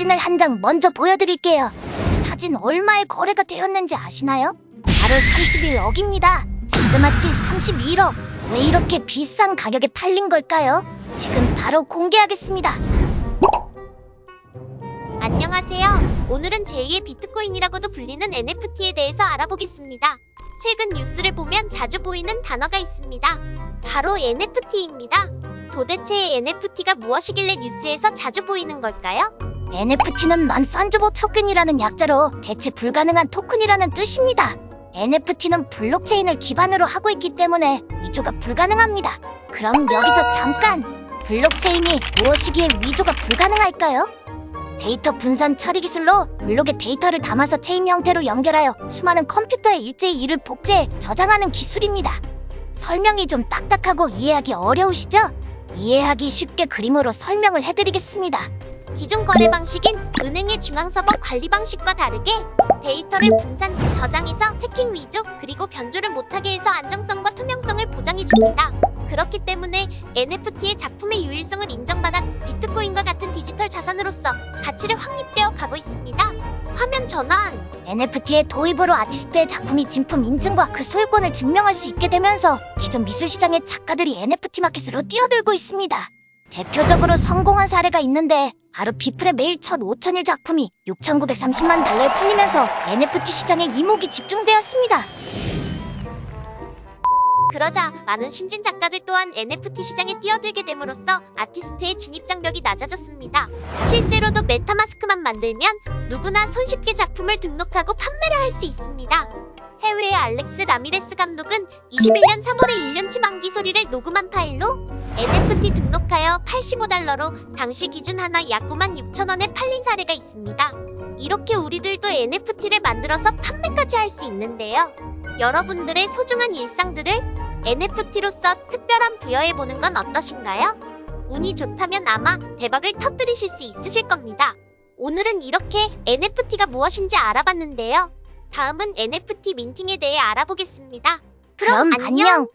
사진을 한 장 먼저 보여드릴게요. 이 사진 얼마에 거래가 되었는지 아시나요? 바로 31억입니다. 자그마치 31억. 왜 이렇게 비싼 가격에 팔린 걸까요? 지금 바로 공개하겠습니다. 안녕하세요. 오늘은 제2의 비트코인이라고도 불리는 NFT에 대해서 알아보겠습니다. 최근 뉴스를 보면 자주 보이는 단어가 있습니다. 바로 NFT입니다. 도대체 NFT가 무엇이길래 뉴스에서 자주 보이는 걸까요? NFT는 non-fungible token이라는 약자로 대체 불가능한 토큰이라는 뜻입니다. NFT는 블록체인을 기반으로 하고 있기 때문에 위조가 불가능합니다. 그럼 여기서 잠깐! 블록체인이 무엇이기에 위조가 불가능할까요? 데이터 분산 처리 기술로 블록의 데이터를 담아서 체인 형태로 연결하여 수많은 컴퓨터에 일제히 이를 복제해 저장하는 기술입니다. 설명이 좀 딱딱하고 이해하기 어려우시죠? 이해하기 쉽게 그림으로 설명을 해드리겠습니다. 기존 거래 방식인 은행의 중앙서버 관리 방식과 다르게 데이터를 분산, 저장해서 해킹 위조, 그리고 변조를 못하게 해서 안정성과 투명성을 보장해 줍니다. 그렇기 때문에 NFT의 작품의 유일성을 인정받아 비트코인과 같은 디지털 자산으로서 가치를 확립되어 가고 있습니다. 화면 전환. NFT의 도입으로 아티스트의 작품이 진품 인증과 그 소유권을 증명할 수 있게 되면서 기존 미술 시장의 작가들이 NFT 마켓으로 뛰어들고 있습니다. 대표적으로 성공한 사례가 있는데 바로 비플의 매일 첫 5천일 작품이 6,930만 달러에 팔리면서 NFT 시장에 이목이 집중되었습니다. 그러자 많은 신진 작가들 또한 NFT 시장에 뛰어들게 됨으로써 아티스트의 진입 장벽이 낮아졌습니다. 실제로도 메타마스크만 만들면 누구나 손쉽게 작품을 등록하고 판매를 할 수 있습니다. 해외의 알렉스 라미레스 감독은 21년 3월에 1년치 만기 소리를 녹음한 파일로 NFT 등록하여 85달러로 당시 기준 하나 약 9만 6천 원에 팔린 사례가 있습니다. 이렇게 우리들도 NFT를 만들어서 판매까지 할 수 있는데요. 여러분들의 소중한 일상들을 NFT로서 특별한 부여해보는 건 어떠신가요? 운이 좋다면 아마 대박을 터뜨리실 수 있으실 겁니다. 오늘은 이렇게 NFT가 무엇인지 알아봤는데요. 다음은 NFT 민팅에 대해 알아보겠습니다. 그럼 안녕. 안녕.